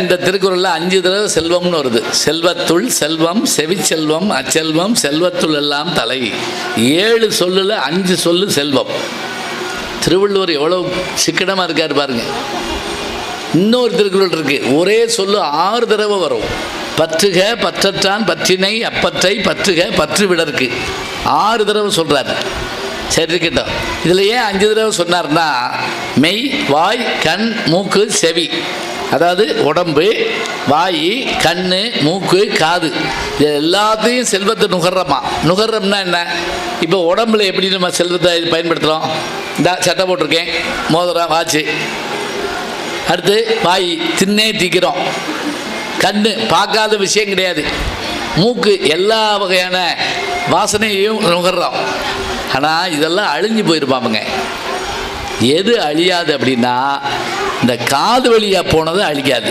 இந்த திருக்குறளில் அஞ்சு தடவை செல்வம்னு வருது. செல்வத்துள் செல்வம் செவிச்செல்வம் அச்செல்வம் செல்வத்துள் எல்லாம் தலை. ஏழு சொல்லில் அஞ்சு சொல்லு செல்வம். திருவள்ளுவர் எவ்வளோ சிக்கனமாக இருக்கார் பாருங்க. இன்னொரு திருக்குறள் இருக்கு. ஒரே சொல்லு ஆறு தடவை வரும். பற்றுக பற்றற்றான் பற்றினை அப்பற்றை பற்றுக பற்று விடற்கு. ஆறு தடவை சொல்கிறார் சரி இருக்கட்டும். இதில் ஏன் அஞ்சு தடவை சொன்னார்னா மெய் வாய் கண் மூக்கு செவி. அதாவது உடம்பு வாய் கண் மூக்கு காது. இது எல்லாத்தையும் செல்வத்தை நுகர்றமா? நுகர்றோம்னா என்ன? இப்போ உடம்புல எப்படி நம்ம செல்வத்தை பயன்படுத்துகிறோம் இந்த சட்டை போட்டிருக்கேன். மோதிரம் வாட்சு. அடுத்து வாய். தின்னே தீக்கிறோம். கண் பார்க்காத விஷயம் கிடையாது. மூக்கு எல்லா வகையான வாசனையையும் நுகர்றோம். ஆனால் இதெல்லாம் அழிஞ்சு போயிருப்பாமுங்க. எது அழியாது அப்படின்னா இந்த காது வழியாக போனதை அழிக்காது.